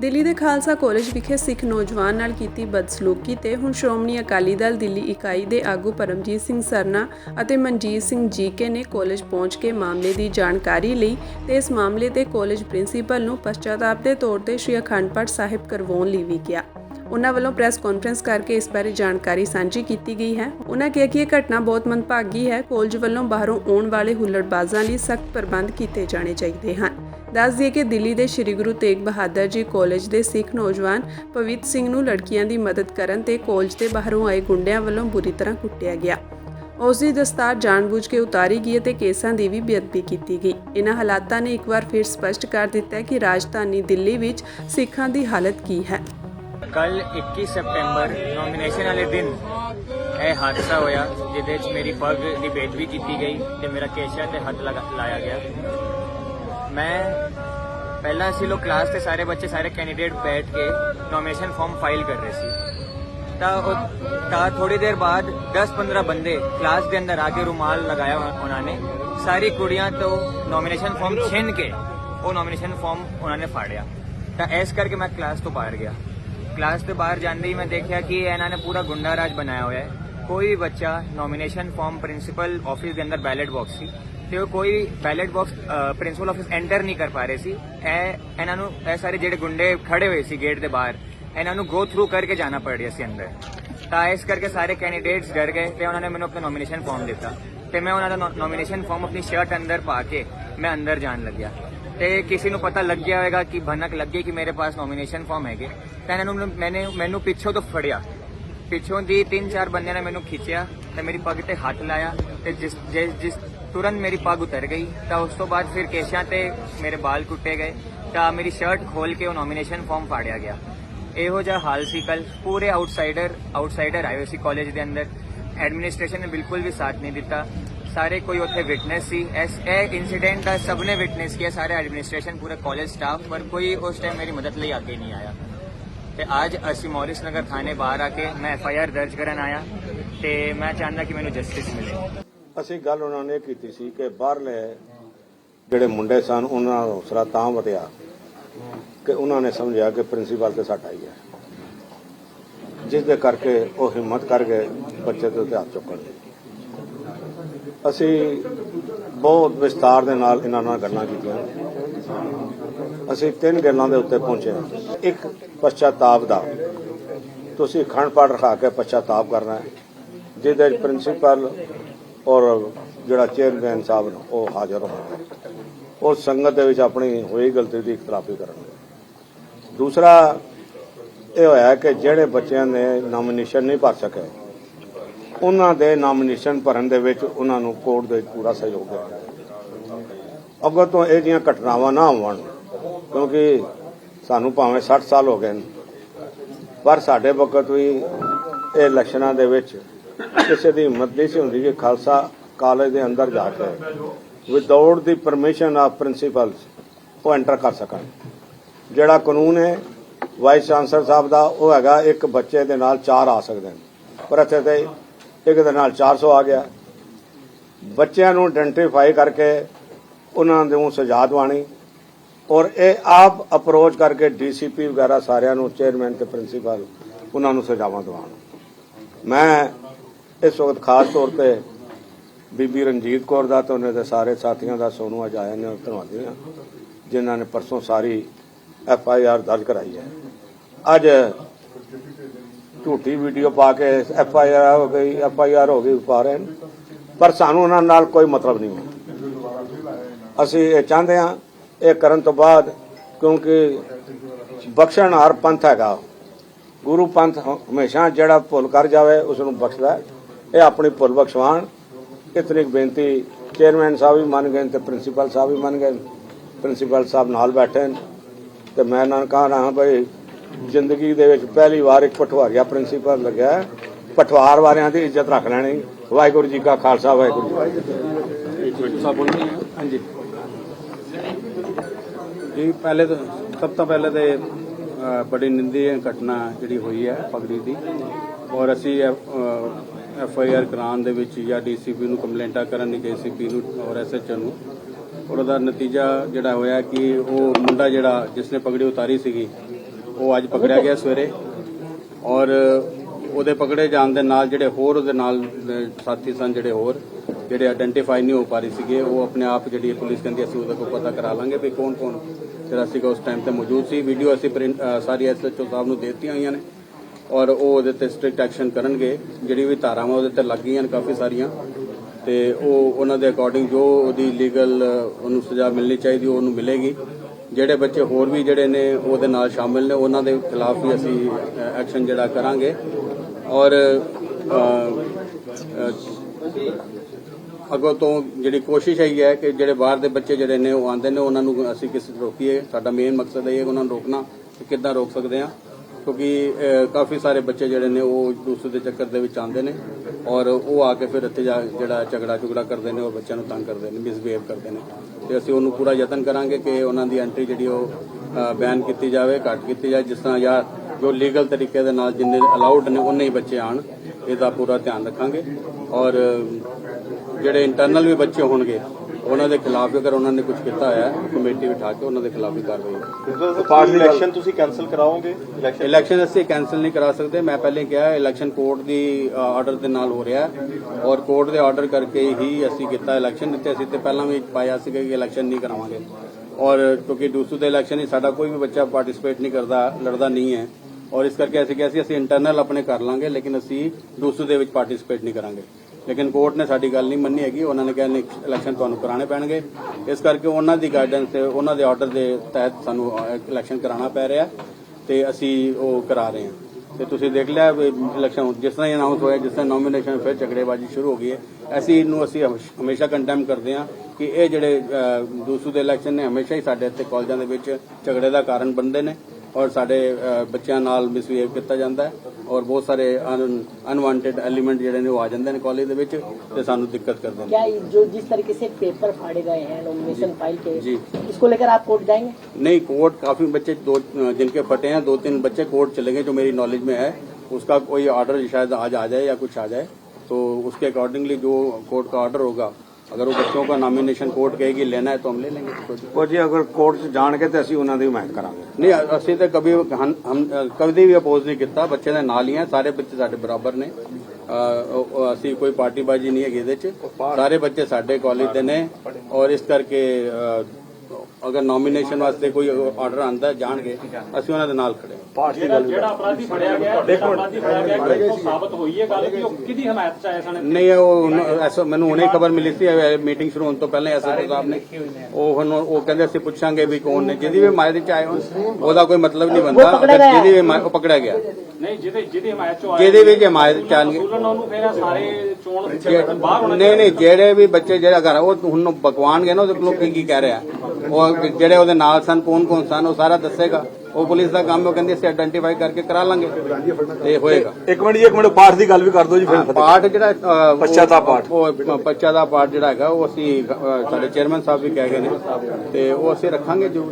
ਦਿੱਲੀ ਦੇ ਖਾਲਸਾ ਕਾਲਜ ਵਿਖੇ ਸਿੱਖ ਨੌਜਵਾਨ ਨਾਲ ਕੀਤੀ ਬਦਸਲੂਕੀ ਤੇ ਹੁਣ ਸ਼੍ਰੋਮਣੀ ਅਕਾਲੀ ਦਲ ਦਿੱਲੀ ਇਕਾਈ ਦੇ ਆਗੂ ਪਰਮਜੀਤ ਸਿੰਘ ਸਰਨਾ ਅਤੇ ਮਨਜੀਤ ਸਿੰਘ ਜੀਕੇ ਨੇ ਕਾਲਜ ਪਹੁੰਚ ਕੇ ਮਾਮਲੇ ਦੀ ਜਾਣਕਾਰੀ ਲਈ ਤੇ ਇਸ ਮਾਮਲੇ ਤੇ ਕਾਲਜ ਪ੍ਰਿੰਸੀਪਲ ਨੂੰ ਪਛਤਾਪ ਦੇ ਤੌਰ ਤੇ ਸ਼੍ਰੀ ਅਖੰਡ ਪਾਠ ਸਾਹਿਬ ਕਰਵਾਉਣ ਲਈ ਵੀ ਕਿਹਾ। ਉਹਨਾਂ ਵੱਲੋਂ ਪ੍ਰੈਸ ਕਾਨਫਰੰਸ ਕਰਕੇ ਇਸ ਬਾਰੇ ਜਾਣਕਾਰੀ ਸਾਂਝੀ ਕੀਤੀ ਗਈ ਹੈ। ਉਹਨਾਂ ਕਿਹਾ ਕਿ ਇਹ ਘਟਨਾ ਬਹੁਤ ਮੰਦਭਾਗੀ ਹੈ। ਕਾਲਜ ਵੱਲੋਂ ਬਾਹਰੋਂ ਆਉਣ ਵਾਲੇ ਹੁੱਲੜਬਾਜ਼ਾਂ ਲਈ ਸਖਤ ਪ੍ਰਬੰਧ ਕੀਤੇ ਜਾਣੇ ਚਾਹੀਦੇ ਹਨ। ਦੱਸ ਦਈਏ ਕਿ ਦਿੱਲੀ ਦੇ ਸ੍ਰੀ ਗੁਰੂ ਤੇਗ ਬਹਾਦਰ ਜੀ ਕਾਲਜ ਦੇ ਸਿੱਖ ਨੌਜਵਾਨ ਪਵਿੱਤ ਸਿੰਘ ਨੂੰ ਲੜਕੀਆਂ ਦੀ ਮਦਦ ਕਰਨ ਤੇ ਕਾਲਜ ਦੇ ਬਾਹਰੋਂ ਆਏ ਗੁੰਡਿਆਂ ਵੱਲੋਂ ਬੁਰੀ ਤਰ੍ਹਾਂ ਕੁੱਟਿਆ ਗਿਆ। ਉਸ ਦੀ ਦਸਤਾਰ ਜਾਣਬੁੱਝ ਕੇ ਉਤਾਰੀ ਗਈ ਅਤੇ ਕੇਸਾਂ ਦੀ ਵੀ ਬੇਅਦਬੀ ਕੀਤੀ ਗਈ। ਇਹਨਾਂ ਹਾਲਾਤਾਂ ਨੇ ਇੱਕ ਵਾਰ ਫਿਰ ਸਪਸ਼ਟ ਕਰ ਦਿੱਤਾ ਕਿ ਰਾਜਧਾਨੀ ਦਿੱਲੀ ਵਿੱਚ ਸਿੱਖਾਂ ਦੀ ਹਾਲਤ ਕੀ ਹੈ। ਕੱਲ 21 ਸਪਟੈਂਬਰ ਨੋਮੀਨੇਸ਼ਨ ਵਾਲੇ ਦਿਨ ਇਹ ਹਾਦਸਾ ਹੋਇਆ, ਜਿਹਦੇ ਵਿੱਚ ਮੇਰੀ ਪੱਗ ਦੀ ਬੇਦਬੀ ਕੀਤੀ ਗਈ ਤੇ ਮੇਰਾ ਕੇਸ਼ਾ ਤੇ ਹੱਥ ਲਾਇਆ ਗਿਆ। ਮੈਂ ਪਹਿਲਾਂ ਅਸੀਂ ਲੋਕ ਕਲਾਸ ਤੇ ਸਾਰੇ ਬੱਚੇ, ਸਾਰੇ ਕੈਂਡੀਡੇਟ ਬੈਠ ਕੇ ਨੋਮੀਨੇਸ਼ਨ ਫਾਰਮ ਫਾਈਲ ਕਰ ਰਹੇ ਸੀ। ਤਾਂ ਉਹ, ਤਾਂ ਥੋੜੀ ਦੇਰ ਬਾਅਦ 10-15 ਬੰਦੇ ਕਲਾਸ ਦੇ ਅੰਦਰ ਆ ਕੇ ਰੁਮਾਲ ਲਗਾਇਆ ਉਹਨਾਂ ਨੇ। ਸਾਰੀ ਕੁੜੀਆਂ ਤੋਂ ਨੋਮੀਨੇਸ਼ਨ ਫਾਰਮ ਛਿਨ ਕੇ ਉਹ ਨੋਮੀਨੇਸ਼ਨ ਫਾਰਮ ਉਹਨਾਂ ਨੇ ਫਾੜਿਆ। ਤਾਂ ਇਸ ਕਰਕੇ ਮੈਂ ਕਲਾਸ ਤੋਂ ਬਾਹਰ ਗਿਆ। ਕਲਾਸ ਤੋਂ ਬਾਹਰ ਜਾਂਦੇ ਹੀ ਮੈਂ ਦੇਖਿਆ ਕਿ ਇਹਨਾਂ ਨੇ ਪੂਰਾ ਗੁੰਡਾ ਰਾਜ ਬਣਾਇਆ ਹੋਇਆ ਹੈ। ਕੋਈ ਵੀ ਬੱਚਾ ਨੋਮੀਨੇਸ਼ਨ ਫਾਰਮ ਪ੍ਰਿੰਸੀਪਲ ਆਫਿਸ ਦੇ ਅੰਦਰ ਬੈਲਟ ਬਾਕਸ ਸੀ। ਤੇ ਉਹ ਕੋਈ ballot box principal office enter ਨਹੀਂ ਕਰ ਪਾ ਰਹੇ ਸੀ। ਇਹ, ਇਹਨਾਂ ਨੂੰ, ਇਹ ਸਾਰੇ ਜਿਹੜੇ ਗੁੰਡੇ ਖੜੇ ਹੋਏ ਸੀ ਗੇਟ ਦੇ ਬਾਹਰ, ਇਹਨਾਂ ਨੂੰ ਗੋ ਥਰੂ ਕਰਕੇ ਜਾਣਾ ਪੜ ਰਿਹਾ ਸੀ ਅੰਦਰ। ਤਾਂ ਇਸ ਕਰਕੇ ਸਾਰੇ ਕੈਂਡੀਡੇਟਸ ਡਰ ਗਏ ਤੇ ਉਹਨਾਂ ਨੇ ਮੈਨੂੰ ਆਪਣਾ ਨੋਮੀਨੇਸ਼ਨ ਫਾਰਮ ਦਿੱਤਾ। ਤੇ ਮੈਂ ਉਹਨਾਂ ਦਾ ਨੋਮੀਨੇਸ਼ਨ ਫਾਰਮ ਆਪਣੀ ਸ਼ਰਟ ਅੰਦਰ ਪਾ ਕੇ ਮੈਂ ਅੰਦਰ ਜਾਣ ਲੱਗਿਆ। ਤੇ ਕਿਸੇ ਨੂੰ ਪਤਾ ਲੱਗ ਗਿਆ ਹੋਵੇਗਾ ਕਿ ਭਨਕ ਲੱਗੇ ਕਿ ਮੇਰੇ ਪਾਸ ਨੋਮੀਨੇਸ਼ਨ ਫਾਰਮ ਹੈਗੇ। ਤਾਂ ਇਹਨਾਂ ਨੂੰ ਮੈਨੇ, ਮੈਨੂੰ ਪਿੱਛੋਂ ਤੋਂ ਫੜਿਆ। ਪਿੱਛੋਂ ਦੀ ਤਿੰਨ ਚਾਰ ਬੰਦਿਆਂ ਨੇ ਮੈਨੂੰ ਖਿੱਚਿਆ ਤੇ ਮੇਰੀ ਪੱਗ ਤੇ ਹੱਥ ਲਾਇਆ ਤੇ ਜਿਸ ਜਿਸ ਜਿਸ ਤੁਰੰਤ ਮੇਰੀ ਪੱਗ ਉਤਰ ਗਈ, ਤਾਂ ਉਸ ਤੋਂ ਬਾਅਦ ਫਿਰ ਕੇਸ਼ਾਂ ਤੇ ਮੇਰੇ ਵਾਲ ਕੁੱਟੇ ਗਏ, ਤਾਂ ਮੇਰੀ ਸ਼ਰਟ ਖੋਲ ਕੇ ਉਹ ਨੋਮੀਨੇਸ਼ਨ ਫਾਰਮ ਫਾੜਿਆ ਗਿਆ। ਇਹੋ ਜਿਹਾ ਹਾਲ ਸੀ ਕੱਲ ਪੂਰੇ ਆਊਟਸਾਈਡਰ ਆਊਟਸਾਈਡਰ ਆਏ ਸੀ ਕਾਲਜ ਦੇ ਅੰਦਰ। ਐਡਮਿਨਿਸਟ੍ਰੇਸ਼ਨ ਨੇ ਬਿਲਕੁਲ ਵੀ ਸਾਥ ਨਹੀਂ ਦਿੱਤਾ। ਸਾਰੇ ਕੋਈ ਉੱਥੇ ਵਿਟਨੈਸ ਸੀ। ਇਸ ਇਹ ਇਨਸੀਡੈਂਟ ਦਾ ਸਭ ਨੇ ਵਿਟਨੈਸ ਕੀਤਾ, ਸਾਰੇ ਐਡਮਿਨਿਸਟ੍ਰੇਸ਼ਨ ਪੂਰਾ ਕਾਲਜ ਸਟਾਫ ਪਰ ਕੋਈ ਉਸ ਟਾਈਮ ਮੇਰੀ ਮਦਦ ਲਈ ਅੱਗੇ ਨਹੀਂ ਆਇਆ। ਤੇ ਅੱਜ ਅਸੀਂ ਮੌਰਿਸ ਨਗਰ ਥਾਣੇ ਬਾਹਰ ਆ ਕੇ ਮੈਂ ਐਫ ਆਈ ਆਰ ਦਰਜ ਕਰਨ ਆਇਆ, ਤੇ ਮੈਂ ਚਾਹੁੰਦਾ ਕਿ ਮੈਨੂੰ ਜਸਟਿਸ ਮਿਲੇ। ਅਸੀਂ ਗੱਲ ਉਹਨਾਂ ਨੇ ਕੀਤੀ ਸੀ ਕਿ ਬਾਹਰਲੇ ਜਿਹੜੇ ਮੁੰਡੇ ਸਨ, ਉਹਨਾਂ ਦਾ ਹੌਸਲਾ ਤਾਂ ਵਧਿਆ ਕਿ ਉਹਨਾਂ ਨੇ ਸਮਝਿਆ ਕਿ ਪ੍ਰਿੰਸੀਪਲ ਤੇ ਸਾਡਾ ਹੀ ਹੈ। ਜਿਸ ਦੇ ਕਰਕੇ ਉਹ ਹਿੰਮਤ ਕਰ ਗਏ ਬੱਚੇ ਦੇ ਉੱਤੇ ਹੱਥ ਚੁੱਕਣ ਦੀ ਅਸੀਂ ਬਹੁਤ ਵਿਸਤਾਰ ਦੇ ਨਾਲ ਇਹਨਾਂ ਨਾਲ ਗੱਲਾਂ ਕੀਤੀਆਂ। ਅਸੀਂ ਤਿੰਨ ਗੱਲਾਂ ਦੇ ਉੱਤੇ ਪਹੁੰਚੇ ਇੱਕ ਪਛਤਾਤਾਪ ਦਾ। ਤੁਸੀਂ ਖੰਡ ਪਾਠ ਰਖਾ ਕੇ ਪਛਤਾਤਾਪ ਕਰਨਾ ਹੈ। ਜਿਹਦੇ ਪ੍ਰਿੰਸੀਪਲ ਔਰ ਜਿਹੜਾ ਚੇਅਰਮੈਨ ਸਾਹਿਬ ਨੇ, ਉਹ ਹਾਜ਼ਰ ਹੋਣਗੇ ਉਹ ਸੰਗਤ ਦੇ ਵਿੱਚ ਆਪਣੀ ਹੋਈ ਗਲਤੀ ਦੀ ਇਤਰਾਫੀ ਕਰਨਗੇ ਦੂਸਰਾ, ਇਹ ਹੋਇਆ ਕਿ ਜਿਹੜੇ ਬੱਚਿਆਂ ਨੇ ਨਾਮੀਨੇਸ਼ਨ ਨਹੀਂ ਭਰ ਸਕੇ, ਉਹਨਾਂ ਦੇ ਨਾਮੀਨੇਸ਼ਨ ਭਰਨ ਦੇ ਵਿੱਚ ਉਹਨਾਂ ਨੂੰ ਕੋਰਟ ਦੇ ਪੂਰਾ ਸਹਿਯੋਗ ਦਿੱਤਾ ਅੱਗੋਂ ਤੋਂ ਇਹ ਜੀਆਂ ਘਟਨਾਵਾਂ ਨਾ ਹੋਣ, ਕਿਉਂਕਿ ਸਾਨੂੰ ਭਾਵੇਂ 60 ਸਾਲ ਹੋ ਗਏ ਨੇ, ਪਰ ਸਾਡੇ ਵਕਤ ਵੀ ਇਹ ਇਲੈਕਸ਼ਨਾਂ ਦੇ ਵਿੱਚ ਕਿਸੇ ਦੀ ਹਿੰਮਤ ਨਹੀਂ ਸੀ ਹੁੰਦੀ ਕਿ ਖਾਲਸਾ ਕਾਲਜ ਦੇ ਅੰਦਰ ਜਾ ਕੇ without the permission of principals ਉਹ ਐਂਟਰ ਕਰ ਸਕਣ। ਜਿਹੜਾ ਕਾਨੂੰਨ ਹੈ ਵਾਈਸ ਚਾਂਸਲਰ ਸਾਹਿਬ ਦਾ, ਉਹ ਹੈਗਾ ਇੱਕ ਬੱਚੇ ਦੇ ਨਾਲ ਚਾਰ ਆ ਸਕਦੇ ਨੇ। ਪਰ ਇੱਥੇ ਤੇ ਇੱਕ ਦੇ ਨਾਲ 400 ਆ ਗਿਆ। ਬੱਚਿਆਂ ਨੂੰ ਆਇਡੈਂਟੀਫਾਈ ਕਰਕੇ ਉਹਨਾਂ ਨੂੰ ਸਜ਼ਾ ਦਿਵਾਣੀ ਔਰ ਇਹ ਆਪ ਅਪਰੋਚ ਕਰਕੇ ਡੀਸੀਪੀ ਵਗੈਰਾ ਸਾਰਿਆਂ ਨੂੰ ਚੇਅਰਮੈਨ ਤੇ ਪ੍ਰਿੰਸੀਪਲ ਉਹਨਾਂ ਨੂੰ ਸਜ਼ਾਵਾਂ ਦਵਾਉਣ। ਮੈਂ ਇਸ ਵਕਤ ਖਾਸ ਤੌਰ ਤੇ ਬੀਬੀ ਰਣਜੀਤ ਕੌਰ ਦਾ ਤੇ ਉਹਨਾਂ ਦੇ ਸਾਰੇ ਸਾਥੀਆਂ ਦਾ ਸੋਨੂੰ ਅੱਜ ਆਇਆ ਨੇ ਧੰਨਵਾਦੀ ਹਾਂ ਜਿਨ੍ਹਾਂ ਨੇ ਪਰਸੋਂ ਸਾਰੀ ਐਫ ਆਈ ਆਰ ਦਰਜ ਕਰਾਈ ਹੈ। ਅੱਜ ਝੂਠੀ ਵੀਡੀਓ ਪਾ ਕੇ ਐਫ ਆਈ ਆਰ ਹੋ ਗਈ, ਐਫ ਆਈ ਆਰ ਹੋ ਗਈ ਪਾ ਰਹੇ ਨੇ, ਪਰ ਸਾਨੂੰ ਉਹਨਾਂ ਨਾਲ ਕੋਈ ਮਤਲਬ ਨਹੀਂ ਹੈ। ਅਸੀਂ ਇਹ ਚਾਹੁੰਦੇ ਹਾਂ, ਇਹ ਕਰਨ ਤੋਂ ਬਾਅਦ ਕਿਉਂਕਿ ਬਖਸ਼ਣ ਹਰ ਪੰਥ ਹੈਗਾ। ਗੁਰੂ ਪੰਥ ਹਮੇਸ਼ਾ ਜਿਹੜਾ ਭੁੱਲ ਕਰ ਜਾਵੇ ਉਸ ਨੂੰ ਬਖਸ਼ਦਾ ਇਹ ਆਪਣੀ ਭੁੱਲ ਬਖਸ਼ਵਾਣ ਇਤਨੀ ਕੁ ਬੇਨਤੀ, ਚੇਅਰਮੈਨ ਸਾਹਿਬ ਵੀ ਮੰਨ ਗਏ ਨੇ ਤੇ ਪ੍ਰਿੰਸੀਪਲ ਸਾਹਿਬ ਵੀ ਮੰਨ ਗਏ ਪ੍ਰਿੰਸੀਪਲ ਸਾਹਿਬ ਨਾਲ ਬੈਠੇ ਨੇ ਤੇ ਮੈਂ ਇਹਨਾਂ ਨੂੰ ਕਹਾਂ ਰਹਾ ਭਾਈ ਜ਼ਿੰਦਗੀ ਦੇ ਵਿੱਚ ਪਹਿਲੀ ਵਾਰ ਇੱਕ ਪਟਵਾਰੀਆ ਪ੍ਰਿੰਸੀਪਲ ਲੱਗਿਆ ਹੈ। ਪਟਵਾਰ ਵਾਲਿਆਂ ਦੀ ਇੱਜ਼ਤ ਰੱਖ ਲੈਣੀ। ਵਾਹਿਗੁਰੂ ਜੀ ਕਾ ਖਾਲਸਾ, ਵਾਹਿਗੁਰੂ ਜੀ ਕੀ ਫਤਿਹ। ਹਾਂਜੀ। ਜੀ, ਪਹਿਲੇ ਤਾਂ, ਸਭ ਤੋਂ ਪਹਿਲੇ ਤੇ ਬੜੀ ਨਿੰਦੀ ਘਟਨਾ ਜਿਹੜੀ ਹੋਈ ਹੈ ਪਗੜੀ ਦੀ। ਔਰ ਅਸੀਂ ਐਫ ਆਈ ਆਰ ਕਰਾਉਣ ਦੇ ਵਿੱਚ ਜਾਂ ਡੀ ਸੀ ਪੀ ਨੂੰ ਕੰਪਲੇਂਟਾਂ ਕਰਨ ਦੀ ਸੀ ਪੀ ਨੂੰ ਔਰ ਐਸਐਚਓ ਨੂੰ ਔਰ ਉਹਦਾ ਨਤੀਜਾ ਜਿਹੜਾ ਹੋਇਆ ਕਿ ਉਹ ਮੁੰਡਾ ਜਿਹੜਾ ਜਿਸ ਨੇ ਪਗੜੀ ਉਤਾਰੀ ਸੀਗੀ ਉਹ ਅੱਜ ਪਕੜਿਆ ਗਿਆ ਸਵੇਰੇ ਔਰ ਉਹਦੇ ਪਕੜੇ ਜਾਣ ਦੇ ਨਾਲ ਜਿਹੜੇ ਹੋਰ ਉਹਦੇ ਨਾਲ ਸਾਥੀ ਸਨ ਜਿਹੜੇ ਹੋਰ ਜਿਹੜੇ ਆਇਡੈਂਟੀਫਾਈ ਨਹੀਂ ਹੋ ਪਾ ਰਹੇ ਸੀਗੇ ਉਹ ਆਪਣੇ ਆਪ ਜਿਹੜੀ ਪੁਲਿਸ ਕਹਿੰਦੀ ਅਸੀਂ ਉਹਦਾ ਕੋਈ ਪਤਾ ਕਰਾ ਲਾਂਗੇ ਵੀ ਕੌਣ ਕੌਣ ਜਿਹੜਾ ਸੀਗਾ ਉਸ ਟਾਈਮ ਤੇ ਮੌਜੂਦ ਸੀ। ਵੀਡੀਓ ਅਸੀਂ ਪ੍ਰਿੰਟ ਅਹ, ਸਾਰੀ ਐਸਐਚਓ ਸਾਹਿਬ ਨੂੰ ਦੇ ਦਿੱਤੀਆਂ ਹੋਈਆਂ ਨੇ। ਔਰ ਉਹ ਉਹਦੇ ਤੇ ਸਟ੍ਰਿਕਟ ਐਕਸ਼ਨ ਕਰਨਗੇ। ਜਿਹੜੀ ਵੀ ਧਾਰਾਵਾਂ ਉਹਦੇ ਤੇ ਲੱਗ ਗਈਆਂ ਨੇ ਕਾਫੀ ਸਾਰੀਆਂ। ਤੇ ਉਹ ਉਹਨਾਂ ਦੇ ਅਕੋਰਡਿੰਗ ਜੋ ਉਹਦੀ ਲੀਗਲ ਉਹਨੂੰ ਸਜ਼ਾ ਮਿਲਣੀ ਚਾਹੀਦੀ ਉਹ ਉਹਨੂੰ ਮਿਲੇਗੀ। ਜਿਹੜੇ ਬੱਚੇ ਹੋਰ ਵੀ ਜਿਹੜੇ ਨੇ ਉਹਦੇ ਨਾਲ ਸ਼ਾਮਿਲ ਨੇ। ਉਹਨਾਂ ਦੇ ਖਿਲਾਫ ਵੀ ਅਸੀਂ ਐਕਸ਼ਨ ਜਿਹੜਾ ਕਰਾਂਗੇ। ਔਰ ਅ, ਅੱਗੋਂ ਤੋਂ ਜਿਹੜੀ ਕੋਸ਼ਿਸ਼ ਹੈਗੀ ਹੈ ਕਿ ਜਿਹੜੇ ਬਾਹਰ ਦੇ ਬੱਚੇ ਜਿਹੜੇ ਨੇ ਉਹ ਆਉਂਦੇ ਨੇ ਉਹਨਾਂ ਨੂੰ ਅਸੀਂ ਕਿਸ ਰੋਕੀਏ। ਸਾਡਾ ਮੇਨ ਮਕਸਦ ਇਹ ਹੈ ਕਿ ਉਹਨਾਂ ਨੂੰ ਰੋਕਣਾ ਕਿ ਕਿੱਦਾਂ ਰੋਕ ਸਕਦੇ ਹਾਂ। ਕਿਉਂਕਿ ਕਾਫੀ ਸਾਰੇ ਬੱਚੇ ਜਿਹੜੇ ਨੇ ਉਹ ਦੂਸਰੇ ਦੇ ਚੱਕਰ ਦੇ ਵਿੱਚ ਆਉਂਦੇ ਨੇ ਔਰ ਉਹ ਆ ਕੇ ਫਿਰ ਇੱਥੇ ਜਾ ਜਿਹੜਾ ਝਗੜਾ ਝੁਗੜਾ ਕਰਦੇ ਨੇ, ਉਹ ਬੱਚਿਆਂ ਨੂੰ ਤੰਗ ਕਰਦੇ ਨੇ ਮਿਸਬੀਹੇਵ ਕਰਦੇ ਨੇ। ਤੇ ਅਸੀਂ ਉਹਨੂੰ ਪੂਰਾ ਯਤਨ ਕਰਾਂਗੇ ਕਿ ਉਹਨਾਂ ਦੀ ਐਂਟਰੀ ਜਿਹੜੀ ਉਹ ਬੈਨ ਕੀਤੀ ਜਾਵੇ, ਘੱਟ ਕੀਤੀ ਜਾਵੇ, ਜਿਸ ਤਰ੍ਹਾਂ ਜਾਂ ਜੋ ਲੀਗਲ ਤਰੀਕੇ ਦੇ ਨਾਲ ਜਿੰਨੇ ਅਲਾਉਡ ਨੇ, ਉਨੇ ਹੀ ਬੱਚੇ ਆਣ ਇਹਦਾ ਪੂਰਾ ਧਿਆਨ ਰੱਖਾਂਗੇ। ਔਰ, ਜਿਹੜੇ ਇੰਟਰਨਲ ਵੀ ਬੱਚੇ ਹੋਣਗੇ ਉਹਨਾਂ ਦੇ ਖਿਲਾਫ ਅਗਰ ਉਹਨਾਂ ਨੇ ਕੁਝ ਕੀਤਾ ਹੋਇਆ ਹੈ, ਕਮੇਟੀ ਬਿਠਾ ਕੇ ਉਹਨਾਂ ਦੇ ਖਿਲਾਫ ਵੀ ਕਾਰਵਾਈ ਪਾਰਟੀ ਇਲੈਕਸ਼ਨ ਤੁਸੀਂ ਕੈਨਸਲ ਕਰਾਓਗੇ? ਇਲੈਕਸ਼ਨ ਅਸੀਂ ਕੈਨਸਲ ਨਹੀਂ ਕਰਾ ਸਕਦੇ। ਮੈਂ ਪਹਿਲੇ ਕਿਹਾ ਇਲੈਕਸ਼ਨ ਕੋਰਟ ਦੀ ਆਰਡਰ ਦੇ ਨਾਲ ਹੋ ਰਿਹਾ। ਔਰ ਕੋਰਟ ਦੇ ਆਰਡਰ ਕਰਕੇ ਹੀ ਅਸੀਂ ਕੀਤਾ ਇਲੈਕਸ਼ਨ ਇੱਥੇ ਅਸੀਂ ਤੇ ਪਹਿਲਾਂ ਵੀ ਪਾਇਆ ਸੀਗਾ ਕਿ ਇਲੈਕਸ਼ਨ ਨਹੀਂ ਕਰਾਵਾਂਗੇ। ਔਰ ਕਿਉਂਕਿ ਦੂਸਰੇ ਦੇ ਇਲੈਕਸ਼ਨ ਹੀ ਸਾਡਾ ਕੋਈ ਵੀ ਬੱਚਾ ਪਾਰਟਿਸਿਪੇਟ ਨਹੀਂ ਕਰਦਾ ਲੜਦਾ ਨਹੀਂ ਹੈ। ਔਰ ਇਸ ਕਰਕੇ ਅਸੀਂ ਕਿਹਾ ਸੀ ਅਸੀਂ ਇੰਟਰਨਲ ਆਪਣੇ ਕਰ ਲਾਂਗੇ ਲੇਕਿਨ ਅਸੀਂ ਦੂਸਰੇ ਦੇ ਵਿੱਚ ਪਾਰਟਿਸਿਪੇਟ ਨਹੀਂ ਕਰਾਂਗੇ। ਲੇਕਿਨ ਕੋਰਟ ਨੇ ਸਾਡੀ ਗੱਲ ਨਹੀਂ ਮੰਨੀ ਹੈਗੀ। ਉਹਨਾਂ ਨੇ ਕਿਹਾ ਨਹੀਂ ਇਲੈਕਸ਼ਨ ਤੁਹਾਨੂੰ ਕਰਾਣੇ ਪੈਣਗੇ। ਇਸ ਕਰਕੇ ਉਹਨਾਂ ਦੀ ਗਾਈਡੈਂਸ ਤੇ ਉਹਨਾਂ ਦੇ ਆਰਡਰ ਦੇ ਤਹਿਤ ਸਾਨੂੰ ਇਲੈਕਸ਼ਨ ਕਰਾਉਣਾ ਪੈ ਰਿਹਾ ਤੇ ਅਸੀਂ ਉਹ ਕਰਾ ਰਹੇ ਹਾਂ। ਤੇ ਤੁਸੀਂ ਦੇਖ ਲਿਆ ਵੀ ਇਲੈਕਸ਼ਨ ਜਿਸ ਤਰ੍ਹਾਂ ਹੀ ਅਨਾਉਂਸ ਹੋਇਆ ਜਿਸ ਤਰ੍ਹਾਂ ਨੋਮੀਨੇਸ਼ਨ ਫਿਰ ਝਗੜੇਬਾਜ਼ੀ ਸ਼ੁਰੂ ਹੋ ਗਈ ਹੈ। ਅਸੀਂ ਇਹਨੂੰ ਅਸੀਂ ਹਮੇਸ਼ਾ ਕੰਡੈਮ ਕਰਦੇ ਹਾਂ ਕਿ ਇਹ ਜਿਹੜੇ ਅ, ਦੇ ਇਲੈਕਸ਼ਨ ਨੇ ਹਮੇਸ਼ਾ ਹੀ ਸਾਡੇ ਇੱਥੇ ਕਾਲਜਾਂ ਦੇ ਵਿੱਚ ਝਗੜੇ ਦਾ ਕਾਰਨ ਬਣਦੇ ਨੇ ਔਰ ਸਾਡੇ ਬੱਚਿਆਂ ਨਾਲ ਮਿਸਬੀਹੇਵ ਕੀਤਾ ਜਾਂਦਾ ਹੈ। ਔਰ ਬਹੁਤ ਸਾਰੇ ਅਨਵਾਂਟਿਡ ਐਲੀਮੈਂਟ ਜਿਹੜੇ ਨੇ ਉਹ ਆ ਜਾਂਦੇ ਨੇ ਕਾਲਜ ਦੇ ਵਿੱਚ ਤੇ ਸਾਨੂੰ ਦਿੱਕਤ ਕਰਦੇ ਨੇ क्या ये जो जिस तरीके से पेपर फाड़े गए हैं नॉमिनेशन फाइल के जी। इसको लेकर आप कोर्ट जाएंगे नहीं कोर्ट काफी बच्चे दो जिनके फटे हैं दो तीन बच्चे कोर्ट चले गए जो मेरी नॉलेज में है उसका कोई ऑर्डर शायद आज आ जाए या कुछ आ जाए तो उसके अकॉर्डिंगली जो कोर्ट का ऑर्डर होगा ਅਗਰ ਉਹ ਬੱਚੋਂ ਦਾ ਨਾਮੀਨੇਸ਼ਨ ਕੋਰਟ ਕਹੇਗੀ ਲੈਣਾ ਹੈ ਤਾਂ ਹਮ ਲੈ ਲੈਂਗੇ। ਉਹ ਜੀ ਅਗਰ ਕੋਰਟ 'ਚ ਜਾਣ ਕੇ ਤੇ ਅਸੀਂ ਉਹਨਾਂ ਦੀ ਹਮਾਇਤ ਕਰਾਂਗੇ। ਨਹੀਂ ਅਸੀਂ ਤਾਂ ਕਦੇ ਕਦੇ ਵੀ ਅਪੋਜ਼ ਨਹੀਂ ਕੀਤਾ। ਬੱਚੇ ਦੇ ਨਾਲ ਹੀ ਆ ਸਾਰੇ ਬੱਚੇ ਸਾਡੇ ਬਰਾਬਰ ਨੇ। ਅਸੀਂ ਕੋਈ ਪਾਰਟੀਬਾਜੀ ਨਹੀਂ ਹੈਗੀ ਇਹਦੇ 'ਚ। ਸਾਰੇ ਬੱਚੇ ਸਾਡੇ ਕਾਲਜ ਦੇ ਨੇ। ਔਰ ਇਸ ਕਰਕੇ ਅਗਰ ਨੋਮੀਨੇਸ਼ਨ ਵਾਸਤੇ ਕੋਈ ਆਰਡਰ ਆਂਦਾ ਜਾਣਗੇ ਅਸੀਂ ਉਹਨਾਂ ਦੇ ਨਾਲ ਖੜੇ ਹਾਂ। ਜਿਹੜਾ ਅਪਰਾਧੀ ਫੜਿਆ ਗਿਆ ਜਿਹੜਾ ਅਪਰਾਧੀ ਫੜਿਆ ਗਿਆ ਕਿ ਉਹ ਸਾਬਤ ਹੋਈ ਹੈ ਗੱਲ? ਕਿ ਉਹ ਕਿਹਦੀ ਹਮਾਇਤ ਚ ਆਏ ਸਨ ਨਹੀਂ ਉਹ ਐਸਾ ਮੈਨੂੰ ਹੁਣੇ ਖਬਰ ਮਿਲੀ ਸੀ ਮੀਟਿੰਗ ਸ਼ੁਰੂ ਹੋਣ ਤੋਂ ਪਹਿਲਾਂ ਐਸਐਸਓ ਸਾਹਿਬ ਨੇ। ਉਹ ਹੁਣ ਉਹ ਕਹਿੰਦੇ ਅਸੀਂ ਪੁੱਛਾਂਗੇ ਵੀ ਕੌਣ ਨੇ ਜਿਹਦੀ ਵੀ ਮਾਇਦੇ ਚ ਆਏ ਹੋਣ ਉਹਦਾ ਕੋਈ ਮਤਲਬ ਨਹੀਂ ਬਣਦਾ ਪਕੜਿਆ ਅਗਰ ਗਿਆ। ਜਿਹਦੀ ਵੀ ਮਾਇ- ਉਹ ਪਕੜਿਆ ਗਿਆ। ਨਹੀਂ ਜਿਹਦੇ ਜਿਹਦੀ ਹਮਾਇਤ ਚੋਂ ਆਏ ਜਿਹਦੇ ਵੀ ਹਮਾਇਤ ਚ ਆਣਗੇ ਉਹਨੂੰ ਫਿਰ ਇਹ ਸਾਰੇ ਚੋਣ ਬਾਹਰ ਹੋਣਾ ਨਹੀਂ ਨਹੀਂ ਜਿਹੜੇ ਵੀ ਬੱਚੇ ਜਿਹੜਾ ਘਰ ਉਹ ਹੁਣ ਬਕਵਾਨ ਗਏ ਨਾ ਉਹਦੇ ਕੋਲ ਕੀ ਕੀ ਕਹਿ ਰਿਹਾ ਉਹ ਜਿਹੜੇ ਉਹਦੇ ਨਾਲ ਸਨ ਕੌਣ ਕੌਣ ਸਨ ਉਹ ਸਾਰਾ ਦੱਸੇਗਾ। ਉਹ ਪੁਲਿਸ ਦਾ ਕੰਮ ਉਹ ਕਹਿੰਦੀ ਅਸੀਂ ਆਇਡੈਂਟੀਫਾਈ ਕਰਕੇ ਕਰਾ ਲਾਂਗੇ ਤੇ ਹੋਏਗਾ। ਇੱਕ ਮਿੰਟ ਜੀ ਇੱਕ ਮਿੰਟ ਪਾਠ ਦੀ ਗੱਲ ਵੀ ਕਰ ਦਿਓ ਜੀ ਫਿਰ ਪਾਠ ਜਿਹੜਾ ਬੱਚਾ ਦਾ ਪਾਠ। ਉਹ ਬੱਚਾ ਦਾ ਪਾਠ ਜਿਹੜਾ ਹੈਗਾ ਉਹ ਅਸੀਂ ਸਾਡੇ ਚੇਅਰਮੈਨ ਸਾਹਿਬ ਵੀ ਕਹਿ ਗਏ ਨੇ। ਤੇ ਉਹ ਅਸੀਂ ਰੱਖਾਂਗੇ ਜੋ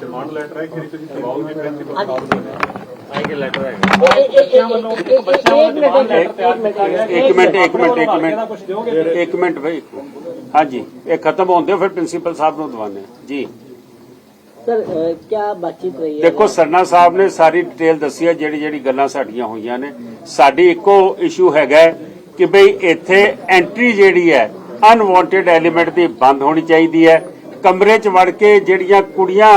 ਡਿਮਾਂਡ ਲੈਟਰ ਹੈ ਕਿ ਤੁਸੀਂ ਸਵਾਲ ਦੀ ਪ੍ਰਿੰਸੀਪਲ ਸਾਹਿਬ ਨੂੰ ਇੱਕ ਮਿੰਟ ਇੱਕ ਮਿੰਟ। ਇੱਕ ਮਿੰਟ ਇੱਕ ਮਿੰਟ। ਭਾਈ ਹਾਂਜੀ ਇਹ ਖਤਮ ਹੁੰਦੇ ਫਿਰ ਪ੍ਰਿੰਸੀਪਲ ਸਾਹਿਬ ਨੂੰ ਦਵਾਨੇ ਜੀ। ਸਰ ਕੀ ਬਾਤਚੀਤ ਰਹੀ ਹੈ? ਦੇਖੋ ਸਰਨਾ ਸਾਹਿਬ ਨੇ ਸਾਰੀ ਡਿਟੇਲ ਦੱਸੀ ਹੈ ਜਿਹੜੀ ਜਿਹੜੀ ਗੱਲਾਂ ਸਾਡੀਆਂ ਹੋਈਆਂ ਨੇ। ਸਾਡੀ ਇੱਕੋ ਇਸ਼ੂ ਹੈਗਾ ਕਿ ਭਈ ਇੱਥੇ ਐਂਟਰੀ ਜਿਹੜੀ ਹੈ ਅਨਵਾਂਟਡ ਐਲੀਮੈਂਟ ਦੀ ਬੰਦ ਹੋਣੀ ਚਾਹੀਦੀ ਹੈ। ਕਮਰੇ 'ਚ ਵੜ ਕੇ ਜਿਹੜੀਆਂ ਕੁੜੀਆਂ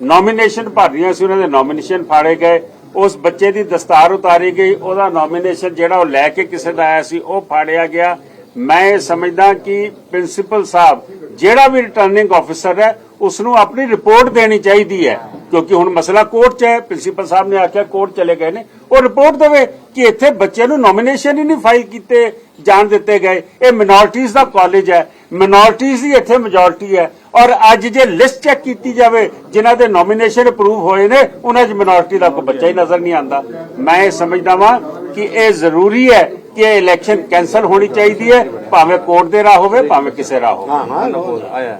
ਨੋਮੀਨੇਸ਼ਨ ਭਰ ਰਹੀਆਂ ਸੀ ਉਹਨਾਂ ਦੇ ਨੋਮੀਨੇਸ਼ਨ ਫਾੜੇ ਗਏ। ਉਸ ਬੱਚੇ ਦੀ ਦਸਤਾਰ ਉਤਾਰੀ ਗਈ ਉਹਦਾ ਨੋਮੀਨੇਸ਼ਨ ਜਿਹੜਾ ਉਹ ਲੈ ਕੇ ਕਿਸੇ ਦਾ ਆਇਆ ਸੀ ਉਹ ਫਾੜਿਆ ਗਿਆ। ਮੈਂ ਇਹ ਸਮਝਦਾ ਕਿ ਪ੍ਰਿੰਸੀਪਲ ਸਾਹਿਬ, ਜਿਹੜਾ ਵੀ ਰਿਟਰਨਿੰਗ ਆਫੀਸਰ ਹੈ ਉਸ ਨੂੰ ਆਪਣੀ ਰਿਪੋਰਟ ਦੇਣੀ ਚਾਹੀਦੀ ਹੈ, ਕਿਉਂਕਿ ਹੁਣ ਮਸਲਾ ਕੋਰਟ 'ਚ ਹੈ, ਪ੍ਰਿੰਸੀਪਲ ਸਾਹਿਬ ਨੇ ਆਖਿਆ ਕੋਰਟ ਚਲੇ ਗਏ ਨੇ। ਉਹ ਰਿਪੋਰਟ ਦੇਵੇ ਕਿ ਇੱਥੇ ਬੱਚੇ ਨੂੰ ਨੋਮੀਨੇਸ਼ਨ ਹੀ ਨਹੀਂ ਫਾਈਲ ਕੀਤੇ ਜਾਣ ਦਿੱਤੇ ਗਏ। ਇਹ ਮਿਨੋਰਟੀਜ਼ ਦਾ ਕਾਲਜ ਹੈ ਮਿਨੋਰਟੀਜ਼ ਦੀ ਇੱਥੇ ਮੈਜੋਰਟੀ ਹੈ। ਔਰ ਅੱਜ ਜੇ ਲਿਸਟ ਚੈੱਕ ਕੀਤੀ ਜਾਵੇ, ਜਿਨ੍ਹਾਂ ਦੇ ਨੋਮੀਨੇਸ਼ਨ ਅਪਰੂਵ ਹੋਏ ਨੇ, ਉਹਨਾਂ 'ਚ ਮਿਨੋਰਟੀ ਦਾ ਕੋਈ ਬੱਚਾ ਹੀ ਨਜ਼ਰ ਨਹੀਂ ਆਉਂਦਾ। ਮੈਂ ਇਹ ਸਮਝਦਾ ਵਾਂ ਕਿ ਇਹ ਜ਼ਰੂਰੀ ਹੈ ਕਿ ਇਹ ਇਲੈਕਸ਼ਨ ਕੈਨਸਲ ਹੋਣੀ ਚਾਹੀਦੀ ਹੈ, ਭਾਵੇਂ ਕੋਰਟ ਦੇ ਰਾਹ ਹੋਵੇ, ਭਾਵੇਂ ਕਿਸੇ ਰਾਹ ਹੋਵੇ। ਹਾਂ ਹਾਂ ਆਇਆ